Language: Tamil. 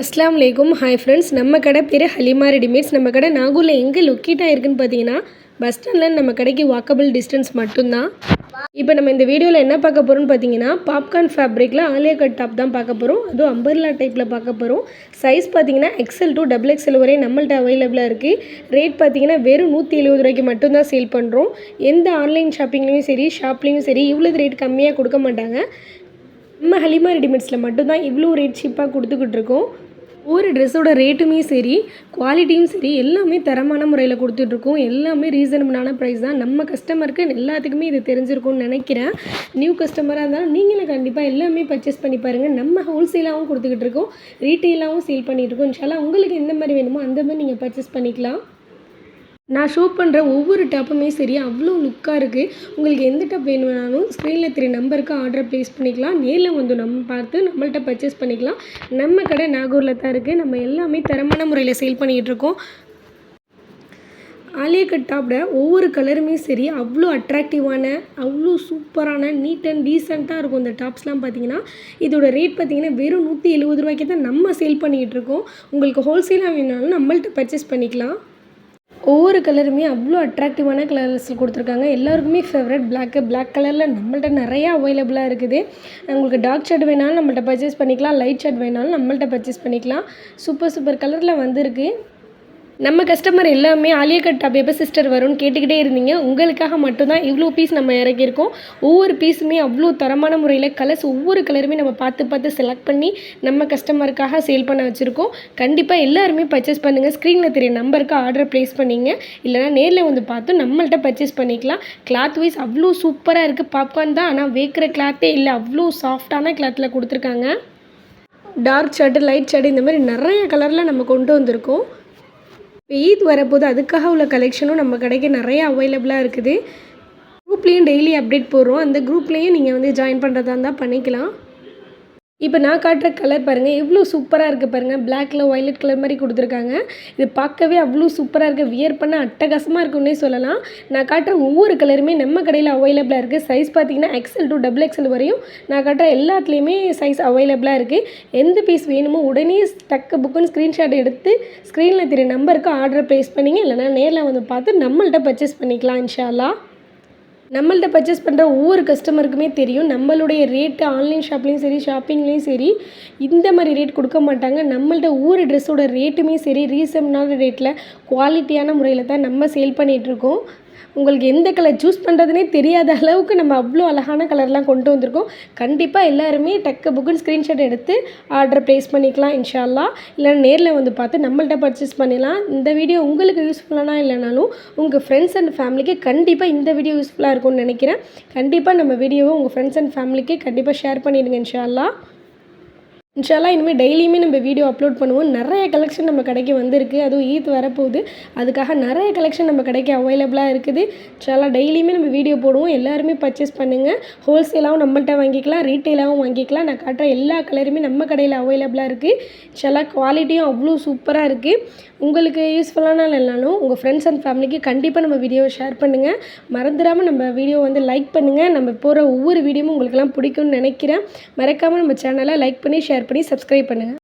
அஸ்லாம் வலைக்கும் ஹாய் ஃப்ரெண்ட்ஸ் நம்ம கடை பேர் ஹலிமா ரெடிமேட்ஸ். நம்ம கடை நாகூரில் எங்கே லொக்கேட்டாக இருக்குன்னு பார்த்தீங்கன்னா பஸ் ஸ்டாண்ட்ல நம்ம கடைக்கு வாக்கபிள் டிஸ்டன்ஸ் மட்டும்தான். இப்போ நம்ம இந்த வீடியோவில் என்ன பார்க்க போகிறோம்னு பார்த்தீங்கன்னா பாப்கார்ன் ஃபேப்ரிக்கில் ஆலியா கட் டாப் தான் பார்க்க போகிறோம் அதுவும் அம்பர்லா டைப்பில் பார்க்க போகிறோம் சைஸ் பார்த்தீங்கன்னா எக்ஸல் டூ டபுள் எக்ஸல் வரையும் நம்மள்ட்ட அவைலபிளாக இருக்குது ரேட் பார்த்தீங்கன்னா வெறும் நூற்றி எழுபது ரூபாய்க்கு மட்டும்தான் சேல் பண்ணுறோம் எந்த ஆன்லைன் ஷாப்பிங்லேயும் சரி ஷாப்லேயும் சரி இவ்வளோ ரேட் கம்மியாக கொடுக்க மாட்டாங்க. நம்ம ஹலிமா ரெடிமேட்ஸில் மட்டும்தான் இவ்வளோ ரேட் சீப்பாக கொடுத்துக்கிட்டு இருக்கோம். ஒவ்வொரு ட்ரெஸ்ஸோட ரேட்டுமே சரி குவாலிட்டியும் சரி எல்லாமே தரமான முறையில் கொடுத்துட்ருக்கோம். எல்லாமே ரீசனபிளான ப்ரைஸ் தான். நம்ம கஸ்டமருக்கு எல்லாத்துக்குமே இது தெரிஞ்சிருக்கும்னு நினைக்கிறேன். நியூ கஸ்டமராக இருந்தாலும் நீங்களும் கண்டிப்பாக எல்லாமே பர்ச்சேஸ் பண்ணி பாருங்கள் நம்ம ஹோல்சேலாகவும் கொடுத்துக்கிட்டு இருக்கோம். ரீட்டெயிலாகவும் சேல் பண்ணிகிட்ருக்கோம் இருக்கோம். உங்களுக்கு எந்த மாதிரி வேணுமோ அந்த மாதிரி நீங்கள் பர்ச்சேஸ் பண்ணிக்கலாம். நான் ஷோ பண்ணுற ஒவ்வொரு டாப்புமே சரி அவ்வளோ லுக்காக இருக்குது உங்களுக்கு எந்த டாப் வேணும்னாலும் ஸ்க்ரீனில் தெரிய நம்பருக்கு ஆர்டர் ப்ளேஸ் பண்ணிக்கலாம். நேரில் வந்து நம்ம பார்த்து நம்மள்ட்ட பர்ச்சேஸ் பண்ணிக்கலாம். நம்ம கடை நாகூரில் தான் இருக்குது நம்ம எல்லாமே தரமான முறையில் சேல் பண்ணிகிட்ருக்கோம் ஆலியக்கட் ஆலியா கட் டாப்பில் ஒவ்வொரு கலருமே சரி அவ்வளோ அட்ராக்டிவான அவ்வளோ சூப்பரான நீட் அண்ட் டீசெண்டாக இருக்கும் இந்த டாப்ஸ்லாம் பார்த்தீங்கன்னா. இதோட ரேட் பார்த்தீங்கன்னா வெறும் நூற்றி எழுபது ரூபாய்க்கு தான் நம்ம சேல் பண்ணிக்கிட்டு இருக்கோம். உங்களுக்கு ஹோல்சேலாக வேணாலும் நம்மள்ட்ட பர்ச்சேஸ் பண்ணிக்கலாம். ஒவ்வொரு கலருமே அவ்வளோ அட்ராக்டிவான கலர்ஸில் கொடுத்துருக்காங்க. எல்லாருக்குமே ஃபேவரட் பிளாக்கு பிளாக் கலரில் நம்மள்ட்ட நிறையா அவைலபிளாக இருக்குது. உங்களுக்கு டார்க் ஷர்ட் வேணாலும் நம்மள்ட்ட பர்ச்சேஸ் பண்ணிக்கலாம் லைட் ஷர்ட் வேணாலும் நம்மள்ட்ட பர்ச்சேஸ் பண்ணிக்கலாம். சூப்பர் சூப்பர் கலரில் வந்திருக்கு. நம்ம கஸ்டமர் எல்லாமே ஆலியா கட் டாப் எப்போ சிஸ்டர் வரும்னு கேட்டுக்கிட்டே இருந்தீங்க. உங்களுக்காக மட்டும்தான் இவ்வளோ பீஸ் நம்ம இறக்கியிருக்கோம். ஒவ்வொரு பீஸுமே அவ்வளோ தரமான முறையில் கலர்ஸ் ஒவ்வொரு கலருமே நம்ம பார்த்து பார்த்து செலக்ட் பண்ணி நம்ம கஸ்டமருக்காக சேல் பண்ண வச்சுருக்கோம். கண்டிப்பாக எல்லாருமே பர்ச்சேஸ் பண்ணுங்கள் ஸ்க்ரீனில் தெரிய நம்பருக்கு ஆர்டர் ப்ளேஸ் பண்ணிங்க. இல்லைனா நேரில் வந்து பார்த்து நம்மள்கிட்ட பர்ச்சேஸ் பண்ணிக்கலாம். கிளாத் வைஸ் அவ்வளோ சூப்பராக இருக்குது பாப்கார்ன் தான். ஆனால் வேக்கிற கிளாத்தே இல்லை. அவ்வளோ சாஃப்டான கிளாத்தில் கொடுத்துருக்காங்க. டார்க் ஷர்ட்டு லைட் ஷர்ட்டு இந்த மாதிரி நிறைய கலரில் நம்ம கொண்டு வந்திருக்கோம். இப்போ ஈத் வரப்போது அதுக்காக உள்ள கலெக்ஷனும் நம்ம கடைக்கு நிறைய அவைலபிளாக இருக்குது. குரூப்லேயும் டெய்லி அப்டேட் போடுறோம். அந்த குரூப்லேயும் நீங்கள் வந்து ஜாயின் பண்ணுறதா இருந்தால் பண்ணிக்கலாம். இப்போ நான் காட்டுற கலர் பாருங்கள் எவ்வளோ சூப்பராக இருக்குது பாருங்கள் பிளாக்கில் வயலட் கலர் மாதிரி கொடுத்துருக்காங்க. இது பார்க்கவே அவ்வளோ சூப்பராக இருக்குது வியர் பண்ண அட்டகாசமாக இருக்குன்னே சொல்லலாம். நான் காட்டுற ஒவ்வொரு கலருமே நம்ம கடையில் அவைலபிளாக இருக்குது சைஸ் பார்த்தீங்கன்னா எக்ஸல் டு டபுள் எக்ஸல் வரையும் நான் காட்டுற எல்லாத்துலேயுமே சைஸ் அவைலபிளாக இருக்குது எந்த பீஸ் வேணுமோ உடனே டக்கு புக்குன்னு ஸ்க்ரீன்ஷாட் எடுத்து ஸ்க்ரீனில் தெரிய நம்பருக்கு ஆர்டர் ப்ளேஸ் பண்ணிங்க. இல்லைனா நேரில் வந்து பார்த்து நம்மள்கிட்ட பர்ச்சேஸ் பண்ணிக்கலாம் இன்ஷால்லா நம்மள்ட்ட பர்ச்சேஸ் பண்ணுற ஒவ்வொரு கஸ்டமருக்குமே தெரியும். நம்மளுடைய ரேட்டு ஆன்லைன் ஷாப்லேயும் சரி ஷாப்பிங்லேயும் சரி இந்த மாதிரி ரேட் கொடுக்க மாட்டாங்க. நம்மள்ட்ட ஒவ்வொரு ட்ரெஸ்ஸோட ரேட்டுமே சரி ரீசனபிளான ரேட்டில் குவாலிட்டியான முறையில் தான் நம்ம சேல் பண்ணிகிட்ருக்கோம் உங்களுக்கு எந்த கலர் சூஸ் பண்ணுறதுனே தெரியாத அளவுக்கு நம்ம அவ்வளோ அழகான கலர்லாம் கொண்டு வந்திருக்கோம். கண்டிப்பாக எல்லாருமே டக்கு புக்குன்னு ஸ்க்ரீன்ஷாட் எடுத்து ஆர்டர் ப்ளேஸ் பண்ணிக்கலாம் இன்ஷால்லா. இல்லை நேரில் வந்து பார்த்து நம்மள்ட்ட பர்ச்சேஸ் பண்ணிடலாம். இந்த வீடியோ உங்களுக்கு யூஸ்ஃபுல்லானா இல்லைனாலும் உங்கள் ஃப்ரெண்ட்ஸ் அண்ட் ஃபேமிலிக்கு கண்டிப்பாக இந்த வீடியோ யூஸ்ஃபுல்லாக இருக்கும்னு நினைக்கிறேன். கண்டிப்பாக நம்ம வீடியோவை உங்கள் ஃப்ரெண்ட்ஸ் அண்ட் ஃபேமிலிக்கு கண்டிப்பாக ஷேர் பண்ணிடுங்க இன்ஷால்லா. இன்ஷால்லா இனிமேல் டெய்லியுமே நம்ம வீடியோ அப்லோட் பண்ணுவோம். நிறைய கலெக்ஷன் நம்ம கடைக்கு வந்திருக்கு. அதுவும் ஈத் வரப்போகுது. அதுக்காக நிறைய கலெக்ஷன் நம்ம கடைக்கு அவைலபிளாக இருக்குது. இன்ஷால்லா டெய்லியுமே நம்ம வீடியோ போடுவோம். எல்லாருமே பர்ச்சேஸ் பண்ணுங்கள் ஹோல்சேலாகவும் நம்மள்கிட்ட வாங்கிக்கலாம். ரீட்டெயிலாகவும் வாங்கிக்கலாம். நான் காட்டுற எல்லா கலருமே நம்ம கடையில் அவைலபிளாக இருக்குது இன்ஷால்லா குவாலிட்டியும் அவ்வளோ சூப்பராக இருக்குது உங்களுக்கு யூஸ்ஃபுல்லான இல்லைனாலும் உங்கள் ஃப்ரெண்ட்ஸ் அண்ட் ஃபேமிலிக்கு கண்டிப்பாக நம்ம வீடியோவை ஷேர் பண்ணுங்கள் மறந்துடாமல் நம்ம வீடியோ வந்து லைக் பண்ணுங்கள் நம்ம போகிற ஒவ்வொரு வீடியோவும் உங்களுக்கெல்லாம் பிடிக்கும்னு நினைக்கிறேன். மறக்காமல் நம்ம சேனலை லைக் பண்ணி ஷேர் பண்ணி சப்ஸ்கிரைப் பண்ணுங்கள்